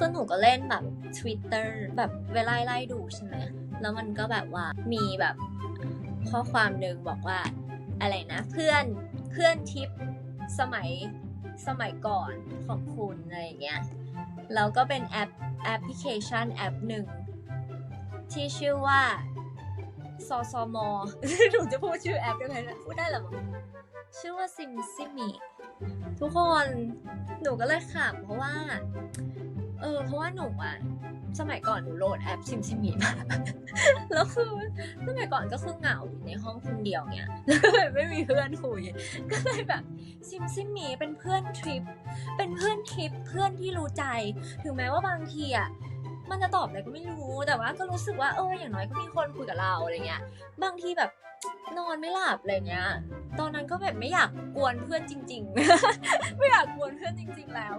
คือหนูก็เล่นแบบ Twitter แบบเวลาไล่ดูใช่ไหม แล้วมันก็แบบว่ามีแบบข้อความหนึ่งบอกว่าอะไรนะ เพื่อนเพื่อนทิปสมัยสมัยก่อนของคุณอะไรอย่างเงี้ย แล้วก็เป็นแอปแอปพลิเคชันแอปหนึ่งที่ชื่อว่าซอซอมอหนูจะพูดชื่อแอปได้ไหมนะพูดได้หรอมั้งชื่อว่าซิมซิมิทุกคนหนูก็เลยขำเพราะว่า เออเพราะว่าหนูอะสมัยก่อนหนูโหลดแอปซิมซิมิมาแล้วคือสมัยก่อนก็คือเหงาอยู่ในห้องคนเดียวเนี้ยแล้วก็แบบไม่มีเพื่อนคุยก็เลยแบบซิมซิมิเป็นเพื่อนทริป เป็นเพื่อนทริปเพื่อนที่รู้ใจ ถึงแม้ว่าบางทีอะมันจะตอบอะไรก็ไม่รู้แต่ว่าก็รู้สึกว่าเอออย่างน้อยก็มีคนคุยกับเราอะไรเงี้ย บางทีแบบนอนไม่หลับอะไรเงี้ย ตอนนั้นก็แบบไม่อยากกวนเพื่อนจริง ๆ ไม่อยากกวนเพื่อนจริง ๆ แล้ว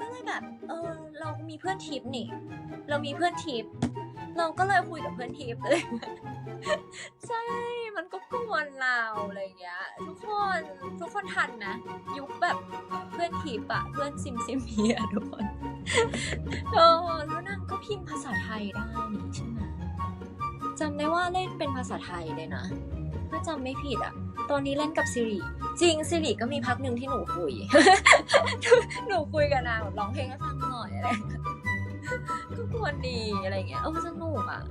ก็เลยแบบ เออ เรามีเพื่อนทิปนี่ เรามีเพื่อนทิป เราก็เลยคุยกับเพื่อนทิปเลยใช่ มันก็กวนเราอะไรเงี้ย ทุกคนทุกคนทันนะยุคแบบเพื่อนทิปอะเพื่อนซิมซิมเมียทุกคนเออแล้วนางก็พิมพ์ภาษาไทยได้นี่ใช่ไหมจำได้ว่าเล่นเป็นภาษาไทยเลยนะถ้าจำไม่ผิดอะ ตอนนี้เล่นกับซิริจริงซิริก็มีพักหนึ่งที่หนูคุย หนูคุยกับนางแบบร้องเพลงให้ฟังหน่อยอะไรก็กวนดีอะไรเงี้ยเออสนุกอะ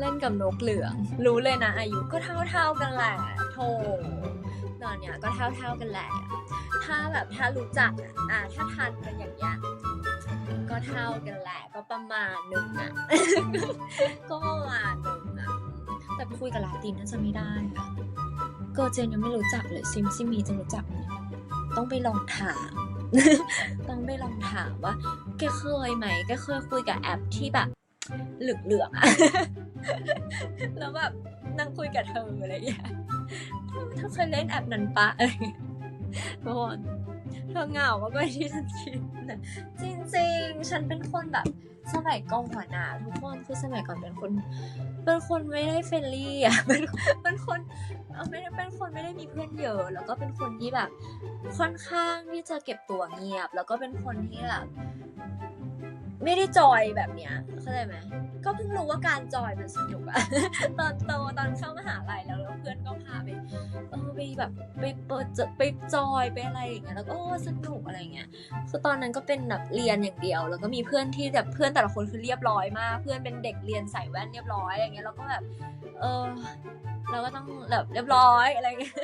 เล่นกับนกเหลือง รู้เลยนะ อายุก็เท่าๆกันแหละโธ่ตอนเนี้ยก็เท่าๆกันแหละ ถ้าแบบถ้ารู้จักอะอะถ้าทันกันอย่างเงี้ยก็เท่ากันแหละ ก็ประมาณหนึ่งอะ ก็ประมาณนึง แต่ไปคุยกับลาตินน่าจะไม่ได้อะเกอร์เจนยังไม่รู้จักเลยซิมซิมีจะรู้จักไหมต้องไปลองถาม ต้องไปลองถามว่า แกเคยไหมแกเคยคุยกับแอปที่แบบเหลืองอะแล้วแบบนั่งคุยกับเธออะไรอย่างเงี้ยเธอเคยเล่นแอปนั้นปะอะไรเงี้ยทุกคน เธอเหงามากกว่าที่ฉันคิดนะจริงๆ ฉันเป็นคนแบบสมัยก่อนอะทุกคนคือสมัยก่อนเป็นคน เป็นคนไม่ได้เฟรนลี่อะเป็นเป็นคนไม่ได้เป็นคนไม่ได้มีเพื่อนเยอะ แล้วก็เป็นคนที่แบบ ค่อนข้างที่จะเก็บตัวเงียบ แล้วก็เป็นคนที่แบบ ไม่ได้จอยแบบเนี้ยเข้าใจไหมก็เพิ่งรู้ว่าการจอยมันสนุกอะตอนโตตอนเข้ามหาลัยแล้วแล้วเพื่อนก็พาไปเออไปแบบไปเปิดเจอไปจอยไปอะไรอย่างเงี้ยแล้วก็โอ้สนุกอะไรเงี้ยคือตอนนั้นก็เป็นแบบเรียนอย่างเดียว แล้วก็มีเพื่อนที่แบบเพื่อนแต่ละคนคือเรียบร้อยมาก เพื่อนเป็นเด็กเรียนใส่แว่นเรียบร้อยอะไรเงี้ยแล้วก็แบบเออเราก็ต้องแบบเรียบร้อยอะไรเงี้ย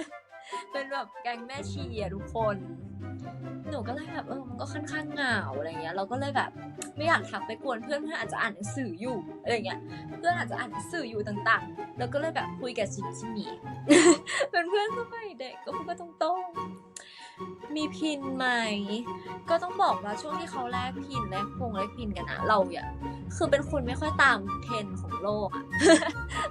เป็นแบบแก๊งแม่ชีอะทุกคน หนูก็เลยแบบเออมันก็ค่อนข้างเหงาอะไรเงี้ยเราก็เลยแบบไม่อยากทักไปกวนเพื่อนเพื่อนอาจจะอ่านหนังสืออยู่อะไรเงี้ยเพื่อนอาจจะอ่านหนังสืออยู่ต่างๆ แล้วก็เลยแบบคุยกับซิมชิมีเป็นเพื่อนสมัยเด็กก็พูดกันตรงๆ มีพินไหม ก็ต้องบอกว่าช่วงที่เขาแลกพินแลกพงแลกพินกันอะเราอะคือเป็นคนไม่ค่อยตามเทรนด์ของโลกอะ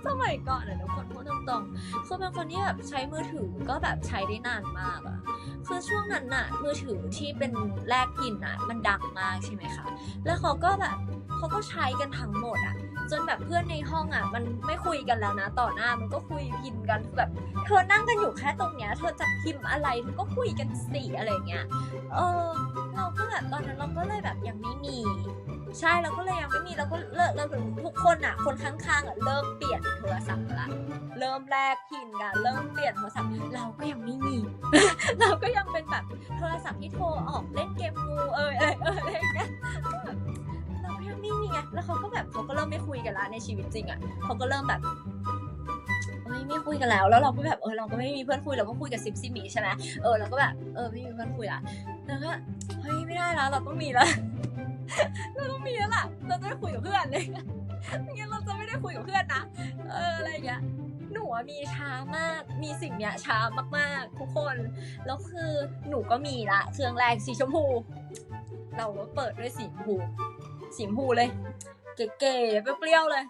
สมัยก่อนอะทุกคนพูดตรงๆคือเป็นคนที่แบบใช้มือถือก็แบบใช้ได้นานมากอะคือช่วงนั้นน่ะมือถือที่เป็นแลกพินอะมันดังมากใช่ไหมคะ แล้วเขาก็แบบเขาก็ใช้กันทั้งหมดอะ จนแบบเพื่อนในห้องอะ มันไม่คุยกันแล้วนะ ต่อหน้ามันก็คุยพินกันคือแบบ เธอนั่งกันอยู่แค่ตรงเนี้ย เธอจะพิมพ์อะไรเธอก็คุยกันสิอะไรเงี้ยเออ เราก็แบบตอนนั้นเราก็เลยแบบยังไม่มี ใช่เราก็เลยยังไม่มีเราก็เลิกเราทุกคนอะ คนข้างๆอะเริ่มเปลี่ยนโทรศัพท์ละเริ่มแลกพินกันเริ่มเปลี่ยนโทรศัพท์เราก็ยังไม่มี เราก็ยังเป็นแบบโทรศัพท์ที่โทรออกเล่นเกมงูเอยอะไรเอยอะไรอย่างเงี้ย ก็แบบเราก็ยังไม่มีไงแล้วเขาก็แบบเขาก็เริ่มไม่คุยกันละในชีวิตจริงอะเขาก็เริ่มแบบเอ้ยไม่คุยกันแล้ว แล้วเราก็แบบเออเราก็ไม่มีเพื่อนคุยเราก็คุยกับซิมซิมีใช่ไหมเออเราก็แบบเออไม่มีเพื่อนคุยละแล้วก็เฮ้ยไม่ได้แล้วเราต้องมีแล้วเราต้องมีแล้วล่ะเราจะได้คุยกับเพื่อนเลยไม่งั้นเราจะไม่ได้คุยกับเพื่อนนะเอออะไรอย่างเงี้ยหนูมีช้ามาก มีสิ่งเนี้ยช้ามากๆ ทุกคน แล้วคือหนูก็มีละเครื่องแรกสีชมพู เราก็เปิดด้วยสีชมพู สีชมพูเลย เก๋ๆเปรี้ยวๆเลย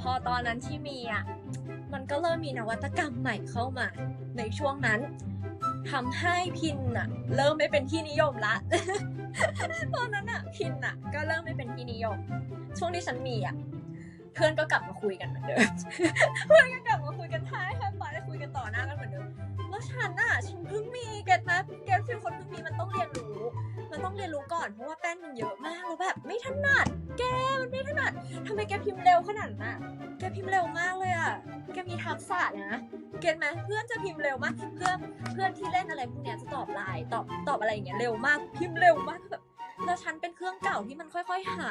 พอตอนนั้นที่มีอะมันก็เริ่มมีนวัตกรรมใหม่เข้ามา ในช่วงนั้นทำให้พินอะ เริ่มไม่เป็นที่นิยมละตอนนั้นอะ พินอะ ก็เริ่มไม่เป็นที่นิยม ช่วงที่ฉันมีอะเพื่อนก็กลับมาคุยกันเหมือนเดิมเพื่อนก็กลับมาคุยกันท้ายแฮปปี้ได้คุยกันต่อหน้ากันเหมือนเดิมแล้วฉันฉันน่ะฉันเพิ่งมีเก็ตไหมเก็ตฟิลคนเพิ่งมีมันต้องเรียนรู้ เรียนรู้ก่อน เพราะว่าแป้นมันเยอะมากแล้วแบบไม่ถนัด แกมันไม่ถนัดทำไมแกพิมพ์เร็วขนาดนั้นน่ะแกพิมพ์เร็วมากเลยอะแกมีทักษะนะ เก็ตไหมเพื่อนจะพิมพ์เร็วมาก เพื่อนเพื่อนที่เล่นอะไรพวกเนี้ยจะตอบไลน์ตอบตอบอะไรอย่างเงี้ยเร็วมาก พิมพ์เร็วมากแบบแล้วฉันเป็นเครื่องเก่าที่มันค่อย ๆ หา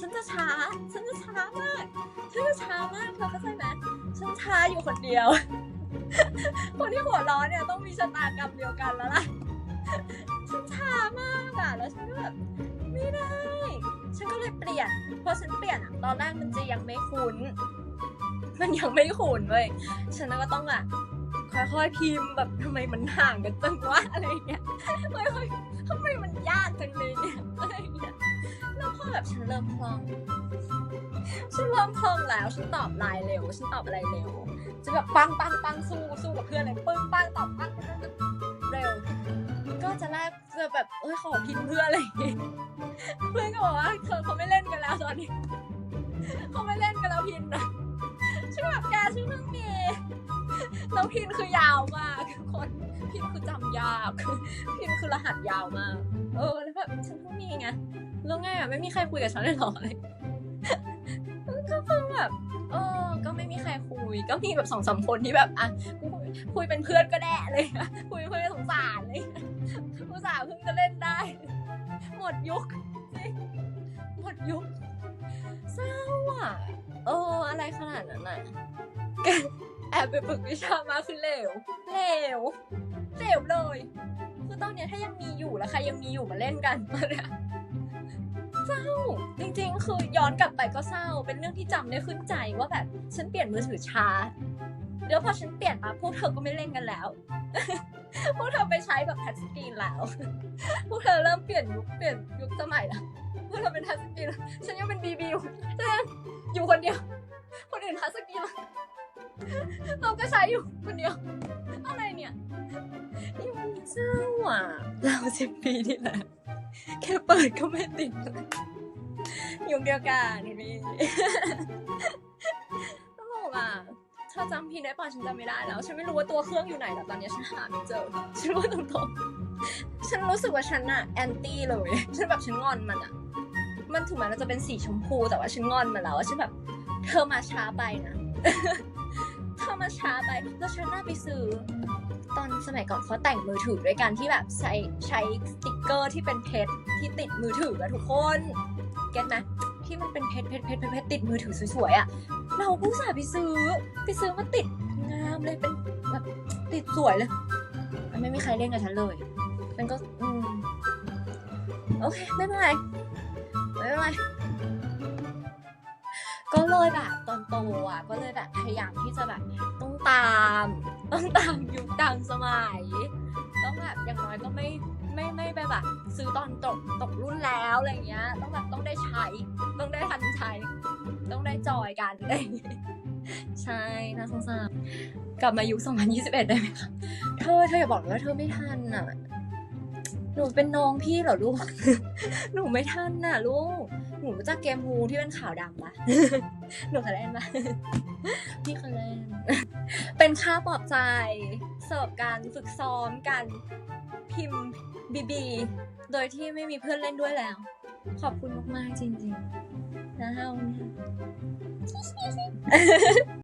ฉันจะช้า ฉันจะช้ามาก ฉันจะช้ามากเธอเข้าใจไหมฉันช้าอยู่คนเดียว คนที่หัวร้อนเนี่ยต้องมีชะตากรรมเดียวกันแล้วล่ะ ฉันช้ามากอะแล้วฉันก็แบบไม่ได้ ฉันก็เลยเปลี่ยนพอฉันเปลี่ยนอะตอนแรกมันจะยังไม่คุ้น มันยังไม่คุ้นเว้ยฉันก็ต้องอะค่อยๆพิมพ์แบบทำไมมันห่างกันจังวะอะไรเงี้ยค่อยๆทำไมมันยากจังเลยเนี่ยอะไรเงี้ยแล้วพอแบบฉันเริ่มคล่องฉันเริ่มคล่องแล้วฉันตอบไลน์เร็วฉันตอบอะไรเร็วจะแบบปังปังปังสู้สู้กับเพื่อนเลยปึ้งปังตอบปังปังปังเร็ว ก็จะแรกจะแบบเอ้ยขอพินเพื่ออะไรอย่างงี้เพื่อนก็บอกว่าเธอเขาไม่เล่นกันแล้วตอนนี้เขาไม่เล่นกันแล้วพินนะชื่อแบบแกชื่อเพิ่งมีแล้วพินคือยาวมากทุกคนพินคือจำยากพินคือรหัสยาวมากเออแล้วแบบฉันเพิ่งมีไงแล้วไงอะไม่มีใครคุยกับฉันเลยหรอ ยก็มีแบบสองสามคนที่แบบอะคุยคุยเป็นเพื่อนก็ได้เลยคุยเพื่อนสงสารเลยอุตส่าห์เพิ่งจะเล่นได้ หมดยุคจริงหมดยุคเศร้าอะเอออะไรขนาดนั้นอะแอบไปฝึกวิชามาคือเหลวเหลวเหลวเลย คือตอนเนี้ยถ้ายังมีอยู่แล้วใครยังมีอยู่มาเล่นกันตอนเนี้ย เศร้า จริงๆ คือย้อนกลับไปก็เศร้า เป็นเรื่องที่จำได้ขึ้นใจว่าแบบฉันเปลี่ยนมือถือช้าเดี๋ยวพอฉันเปลี่ยนมาพวกเธอก็ไม่เล่นกันแล้ว พวกเธอไปใช้แบบทัชสกรีนแล้ว พวกเธอเริ่มเปลี่ยนยุคเปลี่ยนยุคสมัยแล้วพวกเธอเป็นทัชสกรีนฉันยังเป็นบีบีอยู่ฉันอยู่คนเดียว คนอื่นทัชสกรีนแล้วเราก็ใช้อยู่คนเดียว อะไรเนี่ยนี่มันเศร้าอะ เราสิบปีที่แล้ว แค่เปิดก็ไม่ติดยุคเดียวกันนี่ตลกอะเธอจำพี่ได้ป่ะฉันจำไม่ได้แล้ว ฉันไม่รู้ว่าตัวเครื่องอยู่ไหนแล้วตอนนี้ฉันหาไม่เจอฉันรู้ตรงๆฉันรู้สึกว่าฉันอะแอนตี้เลยฉันแบบฉันงอนมันอะมันถึงแม้มันจะเป็นสีชมพูแต่ว่าฉันงอนมันแล้วว่าฉันแบบ เธอมาช้าไปนะเธอมาช้าไปแล้วฉันน่าไปซื้อ ตอนสมัยก่อนเขาแต่งมือถือด้วยกันที่แบบใช้ใช้สติกเกอร์ที่เป็นเพชรที่ติดมือถืออะทุกคนเก็ตไหมที่มันเป็นเพชรเพชรเพชรเพชรติดมือถือสวยๆอะเราผู้สาไปซื้อไปซื้อมาติดงามเลยเป็นแบบติดสวยเลยมันไม่มีใครเล่นกับฉันเลย มันก็อืมโอเคไม่เป็นไรไม่เป็นไรก็เลยแบบตอนโตอะก็เลยแบบพยายามที่จะแบบต้องตาม ต้องตามยุคตามสมัย ต้องแบบอย่างน้อยก็ไม่ไม่ไม่ไปแบบซื้อตอนตกตกรุ่นแล้วอะไรเงี้ย ต้องแบบต้องได้ใช้ ต้องได้ทันใช้ ต้องได้จอยกันอะไรเงี้ยใช่น่าสงสารกลับมายุค 2021 ได้ไหมคะเธอเธออย่าบอกว่าเธอไม่ทันอะ หนูเป็นน้องพี่เหรอลูก หนูไม่ทันน่ะลูก หนูรู้จักเกมฮูที่เป็นขาวดำปะหนูเคยเล่นปะพี่เคยเล่น เป็นค่าปลอบใจเสิร์ฟการฝึกซ้อมกันพิมพ์บีบี โดยที่ไม่มีเพื่อนเล่นด้วยแล้ว ขอบคุณมาก ๆ จริง ๆ นะฮะวันนี้